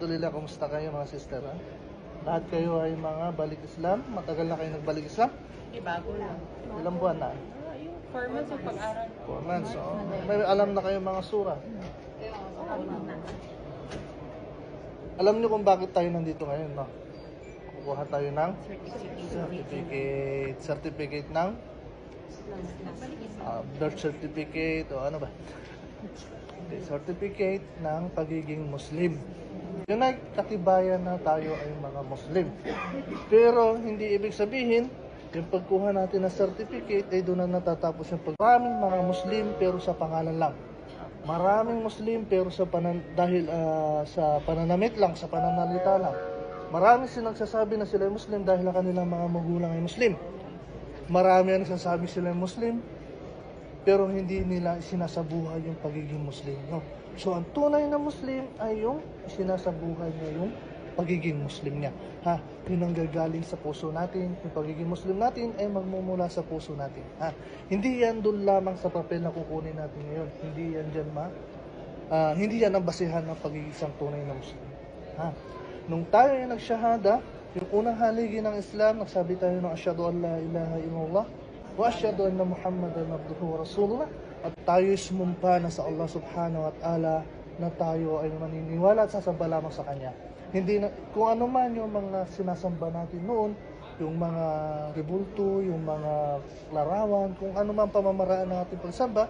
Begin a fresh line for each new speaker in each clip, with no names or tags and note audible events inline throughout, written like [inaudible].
Alhamdulillah, kumusta kayo mga sister? Ha? Lahat kayo ay mga balik Islam. Matagal na kayo nagbalik Islam?
Eh, bago lang.
Ilang buwan na?
Ah, yung four months ang pag-aral.
Four months. Oh. May alam na kayo mga sura. Alam niyo kung bakit tayo nandito ngayon, no? Kukuha tayo ng certificate. Certificate ng ah, birth certificate o ano ba? [laughs] Certificate ng pagiging Muslim. Yun ay katibayan na tayo ay mga Muslim. Pero hindi ibig sabihin, yung pagkuha natin ng certificate ay doon na natatapos yung pag... Maraming mga Muslim pero sa pangalan lang. Maraming Muslim pero sa panan dahil ah, sa pananamit lang, sa pananalita lang. Marami silang na sila ay Muslim dahil ang kanilang mga magulang ay Muslim. Marami ang nagsasabi sila ay Muslim pero hindi nila sinasabuhay yung pagiging Muslim. No? So, ang tunay na Muslim ay yung sinasabuhay niya yung pagiging Muslim niya. Ha? Yun ang gagaling sa puso natin. Yung pagiging Muslim natin ay magmumula sa puso natin. Ha? Hindi yan doon lamang sa papel na kukunin natin ngayon. Hindi yan dyan ma... ah, hindi yan ang basihan ng pagiging isang tunay na Muslim. Ha? Nung tayo ay nagsyahada, yung unang haligi ng Islam, nagsabi tayo ng Asyadu an la ilaha illallah wa asyhadu anna Muhammadan abduhu wa rasulullah at tayo sumumpa na sa Allah subhanahu wa ta'ala na tayo ay maniniwala at sasamba lamang sa Kanya. Hindi na, kung ano man yung mga sinasamba natin noon, yung mga rebulto, yung mga larawan, kung ano man pamamaraan ng ating pagsamba,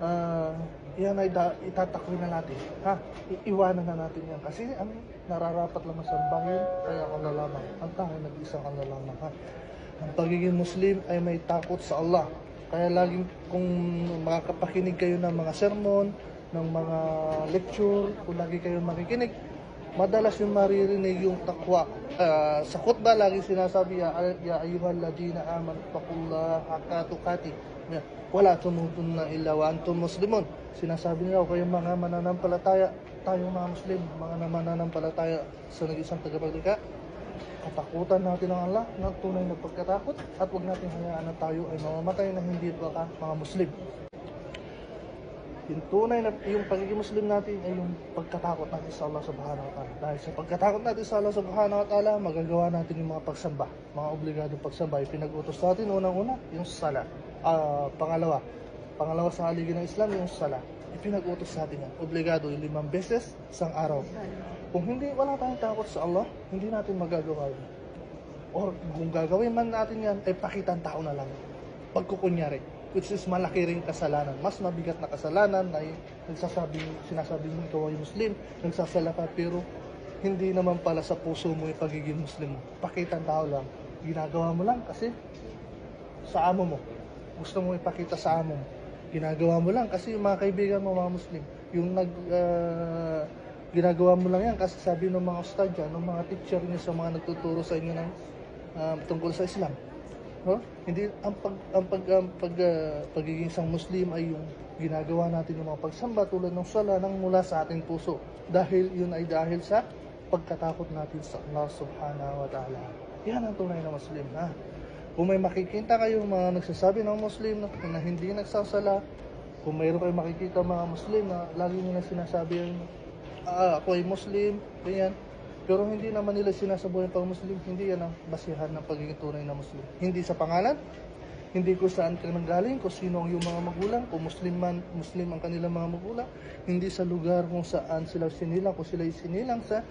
ah, yan ay da, itatakwin na natin. Ha? Iiwanan na natin yan. Kasi ang nararapat lamang sambahin, kaya Allah lamang. Ang tanging nag-isang Allah. Ha? Ang pagiging Muslim ay may takot sa Allah. Kaya laging kung makakapakinig kayo ng mga sermon, ng mga lecture, kung lagi kayo makikinig, madalas yung maririnig yung takwa. Ah, sa khutbah lagi sinasabi, ya, ya ayuhal ladina aman tuqati. Yeah. Wala tumutun na illa wa antum muslimun. Sinasabi nila kayo mga mananampalataya, tayo mga Muslim, mga mananampalataya sa nag-isang tagapaglikha. Katakutan natin ang Allah ng tunay na pagkatakot at huwag natin hayaan na tayo ay mamamatay na hindi baka mga Muslim. Yung tunay na yung pagiging Muslim natin ay yung pagkatakot natin sa Allah Subhanahu wa Ta'ala. Dahil sa pagkatakot natin sa Allah Subhanahu wa Ta'ala, magagawa natin yung mga pagsamba, mga obligadong pagsamba. Yung pinag-utos natin unang-una, yung sala. Ah, pangalawa, pangalawa sa haligi ng Islam, yung sala. Ipinag-utos natin yan. Obligado yung limang beses isang araw. Kung hindi, wala tayong takot sa Allah, hindi natin magagawa yun. Or kung gagawin man natin yan, ay pakitang tao na lang. Pagkukunyari. Which is malaki ring kasalanan. Mas mabigat na kasalanan na nagsasabi, sinasabi mo ikaw ay Muslim, nagsasala ka, pero hindi naman pala sa puso mo yung pagiging Muslim mo. Pakitang tao lang. Ginagawa mo lang kasi sa amo mo. Gusto mo ipakita sa amo mo. Ginagawa mo lang kasi yung mga kaibigan mo mga Muslim. Yung nag ah, ginagawa mo lang yan kasi sabi ng mga ustad dyan, ng mga teacher niyo sa mga nagtuturo sa inyo ng ah, tungkol sa Islam. No? Hindi ang pag ang pag ang pag, ah, pagiging isang Muslim ay yung ginagawa natin yung mga pagsamba tulad ng sala nang mula sa ating puso. Dahil yun ay dahil sa pagkatakot natin sa Allah Subhanahu wa Ta'ala. Yan ang tunay na Muslim, ha? Kung may makikita kayong mga nagsasabi ng Muslim na, na hindi nagsasala, kung mayroon kayong makikita mga Muslim na lagi nila sinasabi yung ah, ako ay Muslim, ganyan. Pero hindi naman nila sinasabuhay pang Muslim. Hindi yan ang basihan ng pagiging tunay na Muslim. Hindi sa pangalan, hindi kung saan ka nanggaling, kung sino ang iyong mga magulang, kung Muslim man, Muslim ang kanilang mga magulang. Hindi sa lugar kung saan sila sinilang, kung sila sinilang sa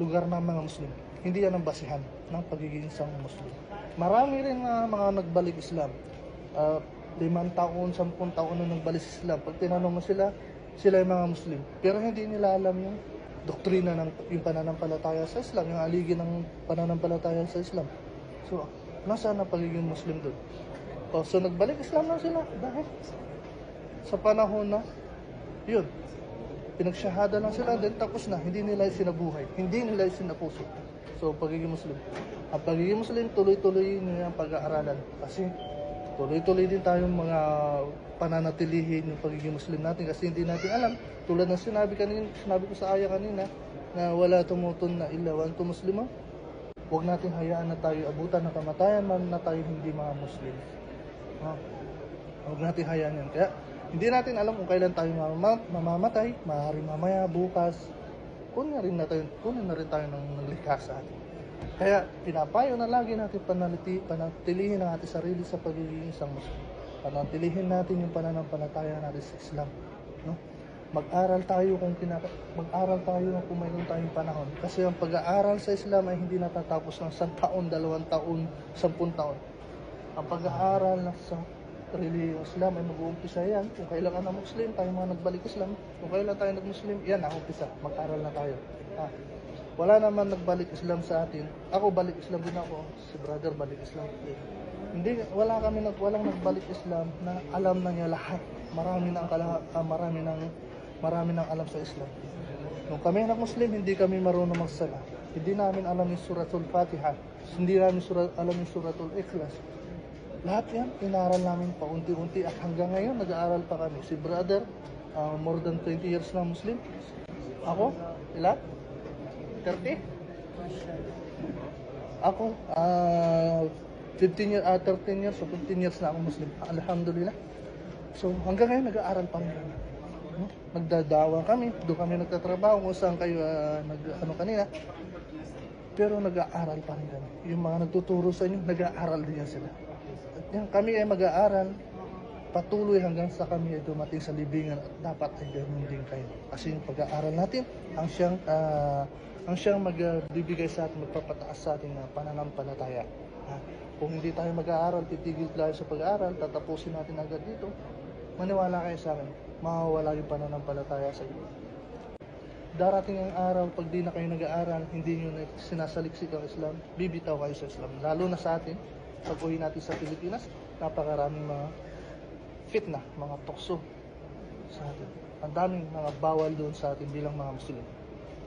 lugar ng mga Muslim. Hindi yan ang basihan ng pagiging isang Muslim. Marami rin na mga nagbalik Islam. Ah, limang taon, sampung taon na nagbalik Islam. Pag tinanong mo sila, sila yung mga Muslim. Pero hindi nila alam yung doktrina ng yung pananampalataya sa Islam, yung aligi ng pananampalataya sa Islam. So, nasaan ang pagiging Muslim doon? O, so nagbalik Islam lang sila dahil sa panahon na yun, pinagsyahada lang sila, then tapos na, hindi nila sinabuhay, hindi nila sinapuso. So, pagiging Muslim. Ang pagiging Muslim, tuloy-tuloy niyo yung pag-aaralan. Kasi, tuloy-tuloy din tayong mga pananatilihin yung pagiging Muslim natin kasi hindi natin alam. Tulad ng sinabi kanina, sinabi ko sa aya kanina, na wala tumutun na illa wa antum muslimun. Huwag natin hayaan na tayo abutan ng kamatayan man na tayo hindi mga Muslim. Ha? Huwag natin hayaan yan. Kaya, hindi natin alam kung kailan tayo mamam- mamamatay. Maaaring mamaya, bukas, kunin na rin, natin, kunin na rin tayo ng, ng likha sa atin. Kaya pinapayo na lagi natin panaliti, panatilihin ang ating sarili sa pagiging isang Muslim. Panatilihin natin yung pananampalataya natin sa Islam. No? Mag-aral tayo kung pinaka, mag-aral tayo kung mayroon tayong panahon. Kasi ang pag-aaral sa Islam ay hindi natatapos ng isang taon, dalawang taon, sampung taon. Ang pag-aaral sa reliyong Islam ay mag-uumpisa yan. Kung kailan ka na Muslim, tayo mga nagbalik Islam. Kung kailan tayo nag-Muslim, yan ang umpisa. Mag-aral na tayo. Ah, wala naman nagbalik Islam sa atin. Ako balik Islam din ako. Si brother balik Islam. Hindi wala kami nag walang nagbalik Islam na alam na niya lahat. Marami nang kala, ah, marami nang marami nang alam sa Islam. Nung kami anak Muslim, hindi kami marunong magsala. Hindi namin alam yung suratul Fatiha. Hindi namin surat, alam yung suratul Ikhlas. Lahat yan, inaral namin paunti-unti at hanggang ngayon nag-aaral pa kami. Si brother, ah, more than 20 years na Muslim. Ako, ilan? 30? Ako, ah 15 years, ah 13 years o 15 years na ako Muslim. Alhamdulillah. So hanggang ngayon nag-aaral pa kami. No? Nagdadawa kami, doon kami nagtatrabaho kung saan kayo ah, nag, ano kanina. Pero nag-aaral pa rin kami. Yung mga nagtuturo sa inyo, nag-aaral din yan sila. Yan, kami ay mag-aaral patuloy hanggang sa kami ay dumating sa libingan at dapat ay ganoon din kayo. Kasi yung pag-aaral natin, ang siyang ah, ang siyang magbibigay sa atin, magpapataas sa ating uh, pananampalataya. Ha? Kung hindi tayo mag-aaral, titigil tayo sa pag-aaral, tatapusin natin agad dito, maniwala kayo sa akin, mawawala yung pananampalataya sa iyo. Darating ang araw, pag di na kayo nag-aaral, hindi nyo na sinasaliksik ang Islam, bibitaw kayo sa Islam. Lalo na sa atin, pag uwi natin sa Pilipinas, napakaraming mga fitna, mga tukso sa atin. Ang daming mga bawal doon sa atin bilang mga Muslim.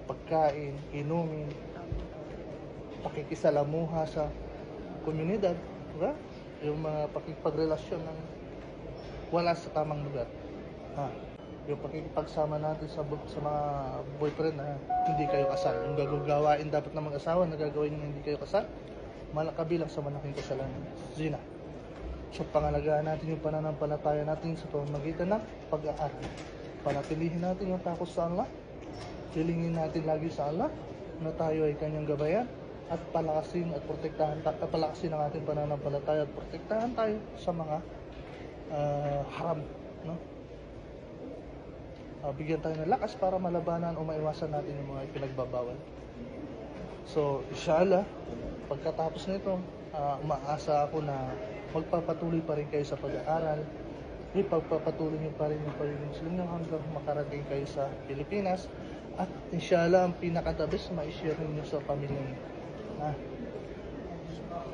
Pagkain, inumin, pakikisalamuha sa komunidad, diba? Yung mga pakipagrelasyon ng wala sa tamang lugar. Ha? Yung pakikipagsama natin sa, sa mga boyfriend na hindi kayo kasal. Yung gagagawain dapat ng mag-asawa na gagawin na hindi kayo kasal, malakabilang sa malaking kasalanan. Zina. So pangalagaan natin yung pananampalataya natin sa pamamagitan ng pag-aaral. Panatilihin natin yung takot sa Allah. Hilingin natin lagi sa Allah na tayo ay kanyang gabayan at palakasin at protektahan ta- at palakasin ang ating pananampalataya at protektahan tayo sa mga ah, haram no Ah, bigyan tayo ng lakas para malabanan o maiwasan natin yung mga pinagbabawal so inshallah pagkatapos nito ah, umaasa ako na magpapatuloy pa rin kayo sa pag-aaral ipagpapatuloy niyo pa rin yung pagiging Muslim niyo hanggang makarating kayo sa Pilipinas at inshallah ang pinaka-the-best ma-share niyo sa pamilya niyo ha?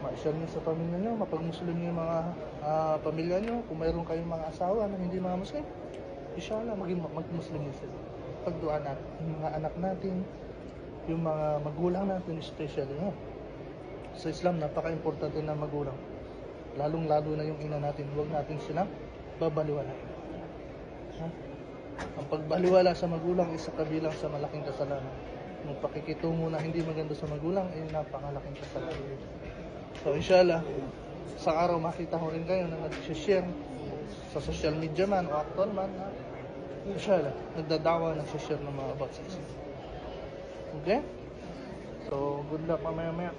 ma-share niyo sa pamilya niyo mapag-Muslim niyo yung mga ah, pamilya niyo kung mayroon kayong mga asawa na hindi mga Muslim inshallah maging mag-Muslim niyo sila pagduan natin yung mga anak natin yung mga magulang natin especially ha? Sa Islam napaka-importante na magulang. Lalong lalo na yung ina natin. Huwag natin silang babaliwala ha? ang pagbaliwala sa magulang isa kabilang sa malaking kasalanan. Yung pakikitungo na hindi maganda sa magulang ay napakalaking kasalanan. So inshallah sa araw makita ko rin kayo na nag-share sa social media man o aktor man na inshallah nagdadawa nag-share ng mga about sa Islam okay So, good luck mamaya-maya.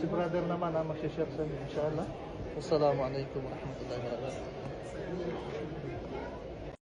Si brother naman na mag-share sa inyo, inshallah. Assalamualaikum warahmatullahi wabarakatuh.